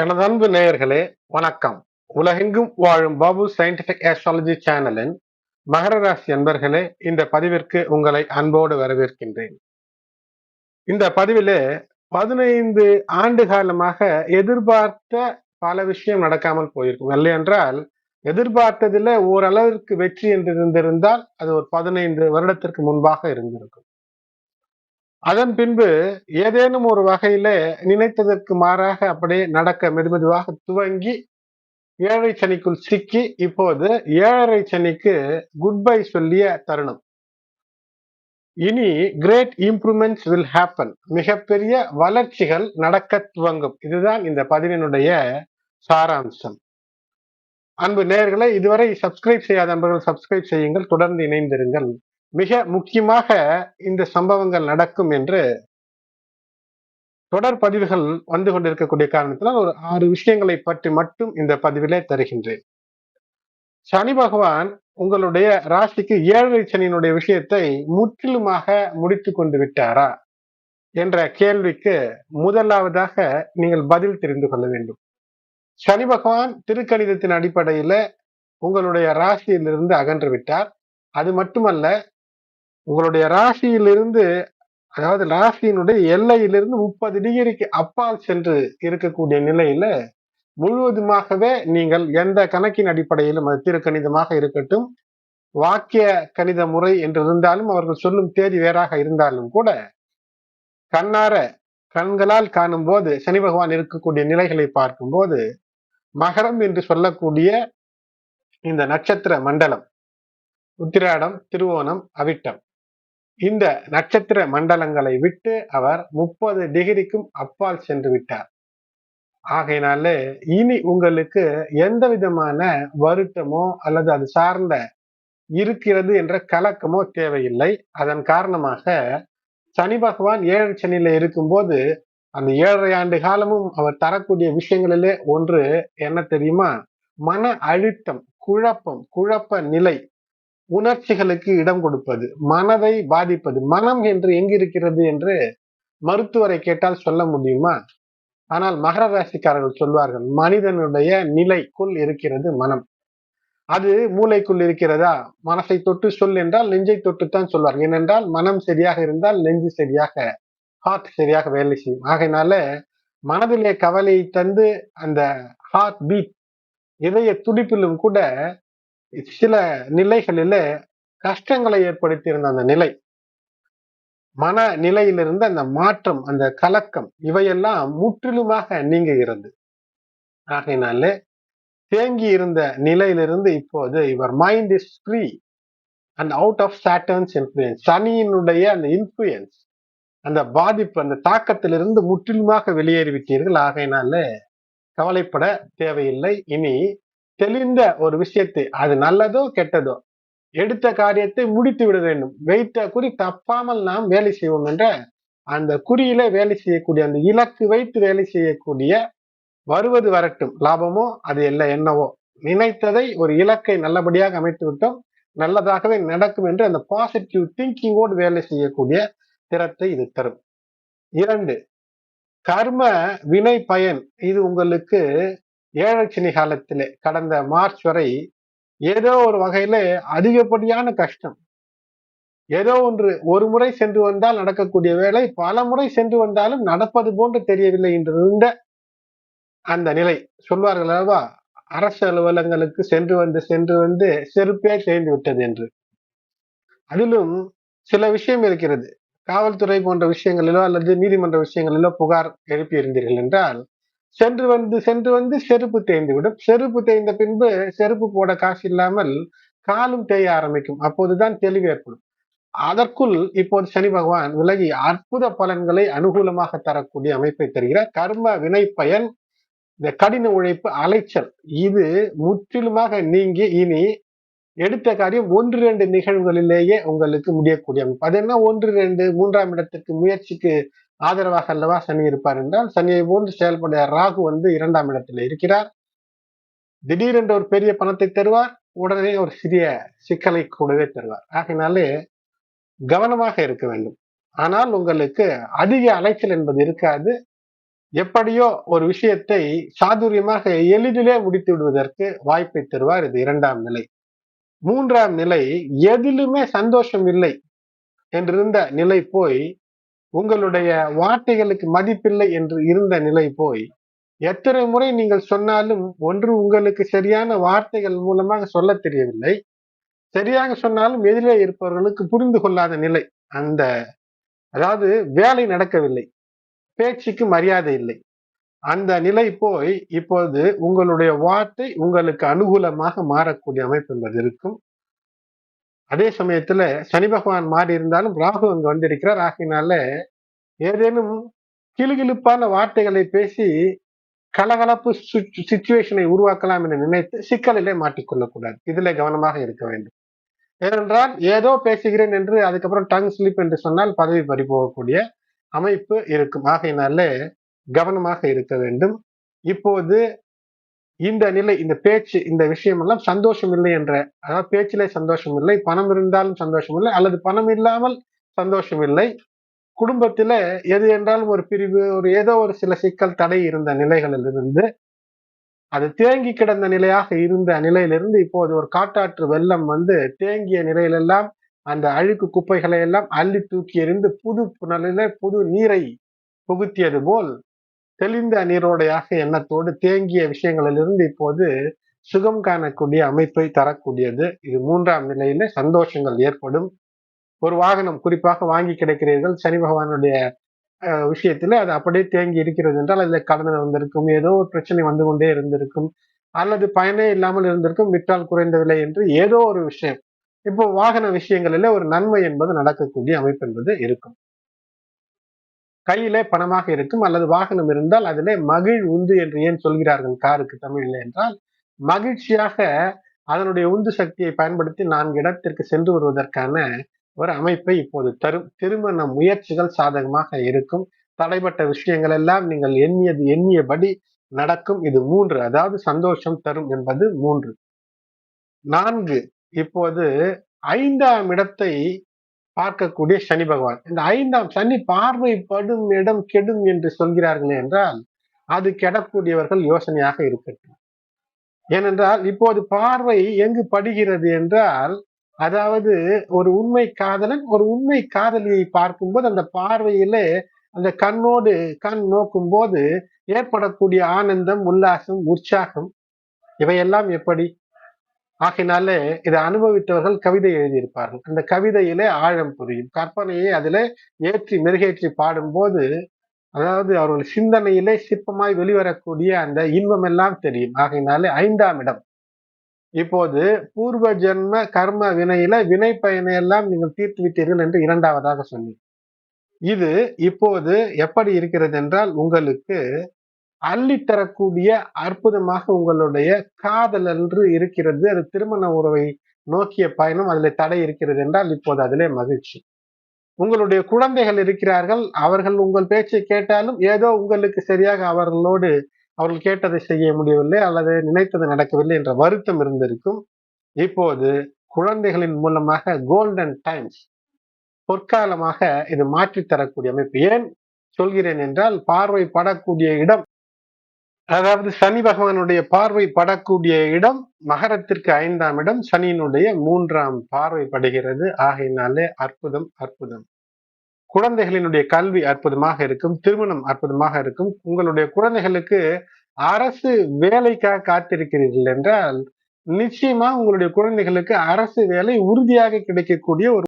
எனது அன்பு நேயர்களே வணக்கம். உலகெங்கும் வாழும் பாபு சயின்டிபிக் ஆஸ்ட்ராலஜி சேனலின் மகர ராசி அன்பர்களே இந்த பதிவிற்கு உங்களை அன்போடு வரவேற்கின்றேன். இந்த பதிவிலே பதினைந்து ஆண்டு காலமாக எதிர்பார்த்த பல விஷயம் நடக்காமல் போயிருக்கும். இல்லை என்றால் எதிர்பார்த்ததில் ஓரளவிற்கு வெற்றி என்று இருந்திருந்தால் அது ஒரு பதினைந்து வருடத்திற்கு முன்பாக இருந்திருக்கும். அதன் பின்பு ஏதேனும் ஒரு வகையில நினைத்ததற்கு மாறாக அப்படியே நடக்க மெதுமெதுவாக துவங்கி ஏழரை சனிக்குள் சிக்கி இப்போது ஏழரை சனிக்கு குட் பை சொல்லிய தருணம். இனி கிரேட் இம்ப்ரூவ்மெண்ட்ஸ் வில் ஹேப்பன் மிகப்பெரிய வளர்ச்சிகள் நடக்க துவங்கும். இதுதான் இந்த பதிவினுடைய சாராம்சம். அன்பு நேர்களை இதுவரை சப்ஸ்கிரைப் செய்யாத நண்பர்கள் சப்ஸ்கிரைப் செய்யுங்கள். தொடர்ந்து இணைந்திருங்கள். மிக முக்கியமாக இந்த சம்பவங்கள் நடக்கும் என்று தொடர் பதிவுகள் வந்து கொண்டிருக்கக்கூடிய காரணத்தினால் ஒரு ஆறு விஷயங்களை பற்றி மட்டும் இந்த பதிவிலே தருகின்றேன். சனி பகவான் உங்களுடைய ராசிக்கு ஏழரை சனியினுடைய விஷயத்தை முற்றிலுமாக முடித்து கொண்டு விட்டாரா என்ற கேள்விக்கு முதலாவதாக நீங்கள் பதில் தெரிந்து கொள்ள வேண்டும். சனி பகவான் திருக்கணிதத்தின் அடிப்படையில உங்களுடைய ராசியிலிருந்து அகன்று விட்டார். அது மட்டுமல்ல உங்களுடைய ராசியிலிருந்து அதாவது ராசியினுடைய எல்லையிலிருந்து முப்பது டிகிரிக்கு அப்பால் சென்று இருக்கக்கூடிய நிலையில முழுவதுமாகவே நீங்கள் எந்த கணக்கின் அடிப்படையிலும் அது திருக்கணிதமாக இருக்கட்டும் வாக்கிய கணித முறை என்று இருந்தாலும் அவர்கள் சொல்லும் தேதி வேறாக இருந்தாலும் கூட கண்ணார கண்களால் காணும் போது சனி பகவான் இருக்கக்கூடிய நிலைகளை பார்க்கும்போது மகரம் என்று சொல்லக்கூடிய இந்த நட்சத்திர மண்டலம் உத்திராடம் திருவோணம் அவிட்டம். இந்த நட்சத்திர மண்டலங்களை விட்டு அவர் முப்பது டிகிரிக்கும் அப்பால் சென்று விட்டார். ஆகையினால இனி உங்களுக்கு எந்த விதமான வருத்தமோ அல்லது அது சார்ந்த இருக்கிறது என்ற கலக்கமோ தேவையில்லை. அதன் காரணமாக சனி பகவான் ஏழு சனியில இருக்கும்போது அந்த ஏழரை ஆண்டு காலமும் அவர் தரக்கூடிய விஷயங்களிலே ஒன்று என்ன தெரியுமா? மன அழுத்தம் குழப்பம் குழப்ப நிலை உணர்ச்சிகளுக்கு இடம் கொடுப்பது மனதை பாதிப்பது மனம் என்று எங்கிருக்கிறது என்று மருத்துவரை கேட்டால் சொல்ல முடியுமா? ஆனால் மகர ராசிக்காரர்கள் சொல்வார்கள் மனிதனுடைய நிலைக்குள் இருக்கிறது மனம். அது மூளைக்குள் இருக்கிறதா? மனசை தொட்டு சொல் என்றால் நெஞ்சை தொட்டுத்தான் சொல்வார்கள். ஏனென்றால் மனம் சரியாக இருந்தால் நெஞ்சு சரியாக ஹார்ட் சரியாக வேலை செய்யும். ஆகையினால மனதிலே கவலையை தந்து அந்த ஹார்ட் பீட் இதய துடிப்பிலும் கூட சில நிலைகளில கஷ்டங்களை ஏற்படுத்தியிருந்த அந்த நிலை மன நிலையிலிருந்து அந்த மாற்றம் அந்த கலக்கம் இவையெல்லாம் முற்றிலுமாக நீங்குகிறது. ஆகையினாலே தேங்கி இருந்த நிலையிலிருந்து இப்போது இவர் mind is free and out of Saturn's influence சனியினுடைய அந்த இன்ஃபுளுயன்ஸ் அந்த பாதிப்பு அந்த தாக்கத்திலிருந்து முற்றிலுமாக வெளியேறிவிட்டீர்கள். ஆகையினால கவலைப்பட தேவையில்லை. இனி தெளிந்த ஒரு விஷயத்தை அது நல்லதோ கெட்டதோ எடுத்த காரியத்தை முடித்து விட வேண்டும். வைத்த குறி தப்பாமல் நாம் வேலை செய்வோம் என்ற அந்த குறியில வேலை செய்யக்கூடிய அந்த இலக்கு வைத்து வேலை செய்யக்கூடிய வருவது வரட்டும். லாபமோ அது இல்லை என்னவோ. நினைத்ததை ஒரு இலக்கை நல்லபடியாக அமைத்து விட்டோம் நல்லதாகவே நடக்கும் என்று அந்த பாசிட்டிவ் திங்கிங்கோடு வேலை செய்யக்கூடிய திறத்தை இது தரும். இரண்டு கர்ம வினை பயன். இது உங்களுக்கு ஏழச்சினி காலத்திலே கடந்த மார்ச் வரை ஏதோ ஒரு வகையில அதிகப்படியான கஷ்டம். ஏதோ ஒன்று ஒரு முறை சென்று வந்தால் நடக்கக்கூடிய வேலை பல முறை சென்று வந்தாலும் நடப்பது போன்று தெரியவில்லை என்று இருந்த அந்த நிலை. சொல்வார்கள் அல்லவா? அரசு அலுவலகங்களுக்கு சென்று வந்து சென்று வந்து செருப்பே தேய்ந்து விட்டது என்று. அதிலும் சில விஷயம் இருக்கிறது. காவல்துறை போன்ற விஷயங்களிலோ அல்லது நீதிமன்ற விஷயங்களிலோ புகார் எழுப்பி இருந்தீர்கள் என்றால் சென்று வந்து சென்று வந்து செருப்பு தேய்ந்து விடும். செருப்பு தேய்ந்த பின்பு செருப்பு போட காசு இல்லாமல் காலும் தேய ஆரம்பிக்கும். அப்போதுதான் தெளிவு ஏற்படும். அதற்குள் இப்போது சனி பகவான் விலகி அற்புத பலன்களை அனுகூலமாக தரக்கூடிய அமைப்பை தருகிறார். கர்ம வினை பயன் இந்த கடின உழைப்பு அலைச்சல் இது முற்றிலுமாக நீங்கி இனி எடுத்த காரியம் ஒன்று ரெண்டு நிகழ்வுகளிலேயே உங்களுக்கு முடியக்கூடிய அமைப்பு. அது என்ன? ஒன்று ரெண்டு மூன்றாம் இடத்துக்கு முயற்சிக்கு ஆதரவாக அல்லவா சனி இருப்பார் என்றால் சனியை போன்று செயல்பட ராகு வந்து இரண்டாம் இடத்தில் இருக்கிறார். திடீரென்று ஒரு பெரிய பணத்தை தருவார் உடனே ஒரு சிறிய சிக்கலை கூடவே தருவார். ஆகினாலே கவனமாக இருக்க வேண்டும். ஆனால் உங்களுக்கு அதிக அலைச்சல் என்பது இருக்காது. எப்படியோ ஒரு விஷயத்தை சாதுரியமாக எளிதிலே முடித்து விடுவதற்கு வாய்ப்பை தருவார் இது இரண்டாம் நிலை. மூன்றாம் நிலை எதிலுமே சந்தோஷம் இல்லை என்றிருந்த நிலை போய் உங்களுடைய வார்த்தைகளுக்கு மதிப்பில்லை என்று இருந்த நிலை போய் எத்தனை முறை நீங்கள் சொன்னாலும் ஒன்று உங்களுக்கு சரியான வார்த்தைகள் மூலமாக சொல்ல தெரியவில்லை. சரியாக சொன்னாலும் எதிரே இருப்பவர்களுக்கு புரிந்து கொள்ளாத நிலை. அந்த அதாவது வேலை நடக்கவில்லை. பேச்சுக்கு மரியாதை இல்லை. அந்த நிலை போய் இப்போது உங்களுடைய வார்த்தை உங்களுக்கு அனுகூலமாக மாறக்கூடிய அமைப்பு என்பது இருக்கும். அதே சமயத்துல சனி பகவான் மாறி இருந்தாலும் ராகு அங்க வந்திருக்கிறார். ஆகினால ஏதேனும் கிளுகிழுப்பான வார்த்தைகளை பேசி கலகலப்பு சுச்சுவேஷனை உருவாக்கலாம் என்று நினைத்து சிக்கலிலே மாட்டிக்கொள்ளக்கூடாது இதுல கவனமாக இருக்க வேண்டும். ஏனென்றால் ஏதோ பேசுகிறேன் என்று அதுக்கப்புறம் டங் ஸ்லிப் என்று சொன்னால் பதவி பறிபோகக்கூடிய அமைப்பு இருக்கும். ஆகையினால கவனமாக இருக்க வேண்டும். இப்போது இந்த நிலை இந்த பேச்சு இந்த விஷயம் எல்லாம் சந்தோஷம் இல்லை என்ற அதாவது பேச்சிலே சந்தோஷம் இல்லை பணம் இருந்தாலும் சந்தோஷம் இல்லை அல்லது பணம் இல்லாமல் சந்தோஷம் இல்லை. குடும்பத்தில எது என்றாலும் ஒரு பிரிவு ஒரு ஏதோ ஒரு சில சிக்கல் தடை இருந்த நிலைகளில் இருந்து அது தேங்கி கிடந்த நிலையாக இருந்த நிலையிலிருந்து இப்போது ஒரு காட்டாற்று வெள்ளம் வந்து தேங்கிய நிலையிலெல்லாம் அந்த அழுக்கு குப்பைகளை எல்லாம் அள்ளி தூக்கி எறிந்து புது புனலில புது நீரை புகுத்தியது போல் தெளிந்த நீரோடையாக எண்ணத்தோடு தேங்கிய விஷயங்களிலிருந்து இப்போது சுகம் காணக்கூடிய அமைப்பை தரக்கூடியது. இது மூன்றாம் நிலையில சந்தோஷங்கள் ஏற்படும். ஒரு வாகனம் குறிப்பாக வாங்கி கிடைக்கிறீர்கள். சனி பகவானுடைய விஷயத்துல அது அப்படியே தேங்கி இருக்கிறது என்றால் அதுல கடன் வந்திருக்கும் ஏதோ ஒரு பிரச்சனை வந்து கொண்டே இருந்திருக்கும். அல்லது பயனே இல்லாமல் இருந்திருக்கும். விற்றால் குறைந்த விலை என்று ஏதோ ஒரு விஷயம். இப்போ வாகன விஷயங்களில ஒரு நன்மை என்பது நடக்கக்கூடிய அமைப்பு என்பது இருக்கும். கையிலே பணமாக இருக்கும் அல்லது வாகனம் இருந்தால் அதிலே மகிழ் உந்து என்று ஏன் சொல்கிறார்கள் காருக்கு தமிழில் என்றால் மகிழ்ச்சியாக அதனுடைய உந்து சக்தியை பயன்படுத்தி நான்கு இடத்திற்கு சென்று வருவதற்கான ஒரு அமைப்பை இப்போது தரும் திருமண முயற்சிகள் சாதகமாக இருக்கும். தடைப்பட்ட விஷயங்கள் எல்லாம் நீங்கள் எண்ணியது எண்ணியபடி நடக்கும். இது மூன்று அதாவது சந்தோஷம் தரும் என்பது மூன்று. நான்கு இப்போது ஐந்தாம் இடத்தை பார்க்கக்கூடிய சனி பகவான். இந்த ஐந்தாம் சனி பார்வைப்படும் இடம் கெடும் என்று சொல்கிறார்கள் என்றால் அது கெடக்கூடியவர்கள் யோசனையாக இருக்கட்டும். ஏனென்றால் இப்போது பார்வை எங்கு படுகிறது என்றால் அதாவது ஒரு உண்மை காதலன் ஒரு உண்மை காதலியை பார்க்கும்போது அந்த பார்வையிலே அந்த கண்ணோடு கண் நோக்கும் போது ஏற்படக்கூடிய ஆனந்தம் உல்லாசம் உற்சாகம் இவையெல்லாம் எப்படி? ஆகினாலே இதை அனுபவித்தவர்கள் கவிதை எழுதியிருப்பார்கள். அந்த கவிதையிலே ஆழம் புரியும். கற்பனையை அதிலே ஏற்றி மெருகேற்றி பாடும்போது அதாவது அவர்கள் சிந்தனையிலே சிற்பமாய் வெளிவரக்கூடிய அந்த இன்பம் எல்லாம் தெரியும். ஆகையினாலே ஐந்தாம் இடம். இப்போது பூர்வ ஜென்ம கர்ம வினையில வினை பயனை எல்லாம் நீங்கள் தீர்த்து விட்டீர்கள் என்று இரண்டாவதாக சொன்னீங்க இது இப்போது எப்படி இருக்கிறது என்றால் உங்களுக்கு அள்ளித்தரக்கூடிய அற்புதமாக உங்களுடைய காதல் என்று இருக்கிறது. அது திருமண உறவை நோக்கிய பயணம். அதில் தடை இருக்கிறது என்றால் இப்போது அதிலே மகிழ்ச்சி. உங்களுடைய குழந்தைகள் இருக்கிறார்கள். அவர்கள் உங்கள் பேச்சை கேட்டாலும் ஏதோ உங்களுக்கு சரியாக அவர்களோடு அவர்கள் கேட்டதை செய்ய முடியவில்லை அல்லது நினைத்தது நடக்கவில்லை என்ற வருத்தம் இருந்திருக்கும். இப்போது குழந்தைகளின் மூலமாக கோல்டன் டைம்ஸ் பொற்காலமாக இது மாற்றித்தரக்கூடிய அமைப்பு. ஏன் சொல்கிறேன் என்றால் பார்வை படக்கூடிய இடம் அதாவது சனி பகவானுடைய பார்வை படக்கூடிய இடம் மகரத்திற்கு ஐந்தாம் இடம். சனியினுடைய மூன்றாம் பார்வை படுகிறது. ஆகையினாலே அற்புதம் அற்புதம். குழந்தைகளினுடைய கல்வி அற்புதமாக இருக்கும். திருமணம் அற்புதமாக இருக்கும். உங்களுடைய குழந்தைகளுக்கு அரசு வேலைக்காக காத்திருக்கிறீர்கள் என்றால் நிச்சயமா உங்களுடைய குழந்தைகளுக்கு அரசு வேலை உறுதியாக கிடைக்கக்கூடிய ஒரு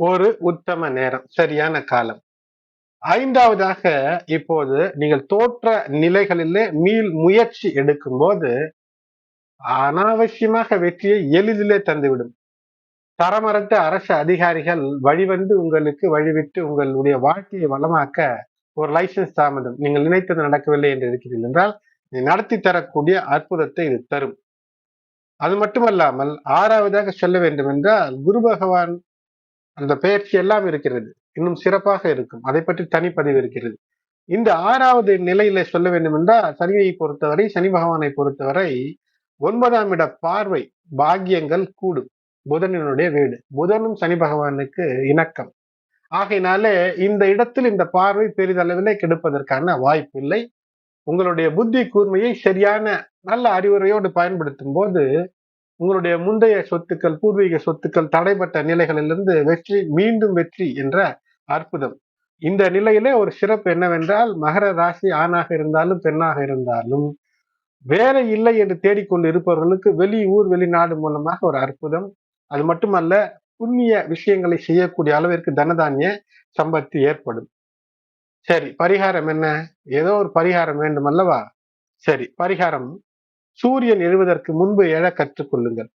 ஒரு உத்தம நேரம். சரியான காலம். ஐந்தாவதாக இப்போது நீங்கள் தோற்ற நிலைகளிலே மீள் முயற்சி எடுக்கும் போது அனாவசியமாக வெற்றியை எளிதிலே தந்துவிடும். தரமறந்த அரசு அதிகாரிகள் வழிவந்து உங்களுக்கு வழிவிட்டு உங்களுடைய வாழ்க்கையை வளமாக்க ஒரு லைசன்ஸ் தாமதம். நீங்கள் நினைத்தது நடக்கவில்லை என்று இருக்கிறீர்கள் என்றால் நடத்தி தரக்கூடிய அற்புதத்தை இது தரும். அது மட்டுமல்லாமல் ஆறாவதாக சொல்ல வேண்டும் என்றால் குரு பகவான் அந்த பயிற்சி எல்லாம் இருக்கிறது. இன்னும் சிறப்பாக இருக்கும். அதை பற்றி தனிப்பதிவு இருக்கிறது. இந்த ஆறாவது நிலையில சொல்ல வேண்டும் என்றால் சனியை பொறுத்தவரை சனி பகவானை பொறுத்தவரை ஒன்பதாம் இட பார்வை பாக்கியங்கள் கூடும். புதனினுடைய வீடு. புதனும் சனி பகவானுக்கு இணக்கம். ஆகையினாலே இந்த இடத்தில் இந்த பார்வை பெரிதளவிலே கெடுப்பதற்கான வாய்ப்பு இல்லை. உங்களுடைய புத்தி கூர்மையை சரியான நல்ல அறிவுரையோடு பயன்படுத்தும் போது உங்களுடைய முந்தைய சொத்துக்கள் பூர்வீக சொத்துக்கள் தடைப்பட்ட நிலைகளிலிருந்து வெற்றி மீண்டும் வெற்றி என்ற அற்புதம். இந்த நிலையிலே ஒரு சிறப்பு என்னவென்றால் மகர ராசி ஆணாக இருந்தாலும் பெண்ணாக இருந்தாலும் வேலை இல்லை என்று தேடிக்கொண்டு இருப்பவர்களுக்கு வெளி ஊர் வெளிநாடு மூலமாக ஒரு அற்புதம். அது மட்டுமல்ல புண்ணிய விஷயங்களை செய்யக்கூடிய அளவிற்கு தனதானிய சம்பத்தி ஏற்படும். சரி பரிகாரம் என்ன? ஏதோ ஒரு பரிகாரம் வேண்டும் அல்லவா சரி பரிகாரம். சூரியன் எழுவதற்கு முன்பு எழ கற்றுக்கொள்ளுங்கள்.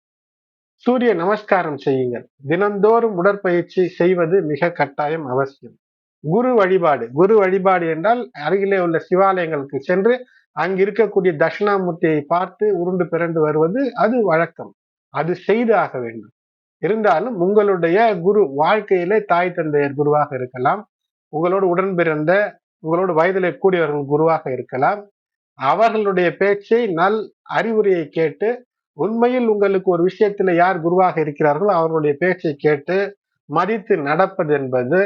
சூரிய நமஸ்காரம் செய்யுங்கள். தினந்தோறும் உடற்பயிற்சி செய்வது மிக கட்டாயம் அவசியம். குரு வழிபாடு. குரு வழிபாடு என்றால் அருகிலே உள்ள சிவாலயங்களுக்கு சென்று அங்கு இருக்கக்கூடிய தட்சிணாமூர்த்தியை பார்த்து உருண்டு பிறண்டு வருவது அது வழக்கம். அது செய்து ஆக வேண்டும். இருந்தாலும் உங்களுடைய குரு வாழ்க்கையிலே தாய் தந்தையர் குருவாக இருக்கலாம். உங்களோடு உடன் பிறந்த உங்களோடு வயதிலே கூடியவர்கள் குருவாக இருக்கலாம். அவர்களுடைய பேச்சை நல் அறிவுரையை கேட்டு உண்மையில் உங்களுக்கு ஒரு விஷயத்துல யார் குருவாக இருக்கிறார்களோ அவர்களுடைய பேச்சை கேட்டு மதித்து நடப்பது என்பது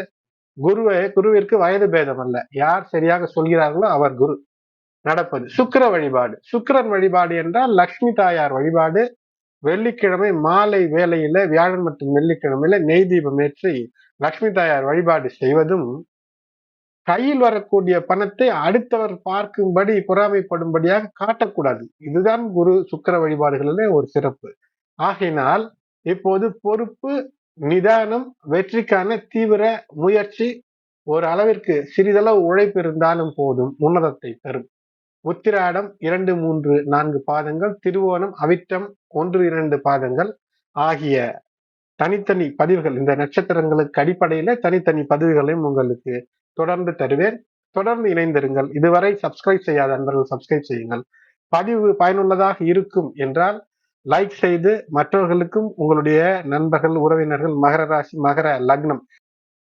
குருவை குருவிற்கு வயது பேதம் அல்ல யார் சரியாக சொல்கிறார்களோ அவர் குரு நடப்பது. சுக்கர வழிபாடு. சுக்கரன் வழிபாடு என்றால் லக்ஷ்மி தாயார் வழிபாடு. வெள்ளிக்கிழமை மாலை வேலையில வியாழன் மற்றும் வெள்ளிக்கிழமையில நெய் தீபம் ஏற்றி லக்ஷ்மி தாயார் வழிபாடு செய்வதும் கையில் வரக்கூடிய பணத்தை அடுத்தவர் பார்க்கும்படி பொறாமைப்படும்படியாக காட்டக்கூடாது. இதுதான் குரு சுக்கர வழிபாடுகளிலே ஒரு சிறப்பு. ஆகையினால் இப்போது பொறுப்பு நிதானம் வெற்றிக்கான தீவிர முயற்சி ஒரு அளவிற்கு சிறிதளவு உழைப்பு இருந்தாலும் போதும் உன்னதத்தை தரும். உத்திராடம் இரண்டு மூன்று நான்கு பாதங்கள் திருவோணம் அவிட்டம் ஒன்று இரண்டு பாதங்கள் ஆகிய தனித்தனி பதிவுகள் இந்த நட்சத்திரங்களுக்கு அடிப்படையில தனித்தனி பதிவுகளையும் உங்களுக்கு தொடர்ந்து தருவேன். தொடர்ந்து இணைந்திருங்கள். இதுவரை சப்ஸ்கிரைப் செய்யாத நண்பர்கள் சப்ஸ்கிரைப் செய்யுங்கள். பதிவு பயனுள்ளதாக இருக்கும் என்றால் லைக் செய்து மற்றவர்களுக்கும் உங்களுடைய நண்பர்கள் உறவினர்கள் மகர ராசி மகர லக்னம்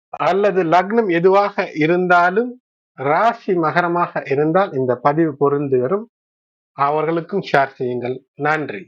அல்லது லக்னம் எதுவாக இருந்தாலும் ராசி மகரமாக இருந்தால் இந்த பதிவு பொருந்து வரும். அவர்களுக்கும் ஷேர் செய்யுங்கள். நன்றி.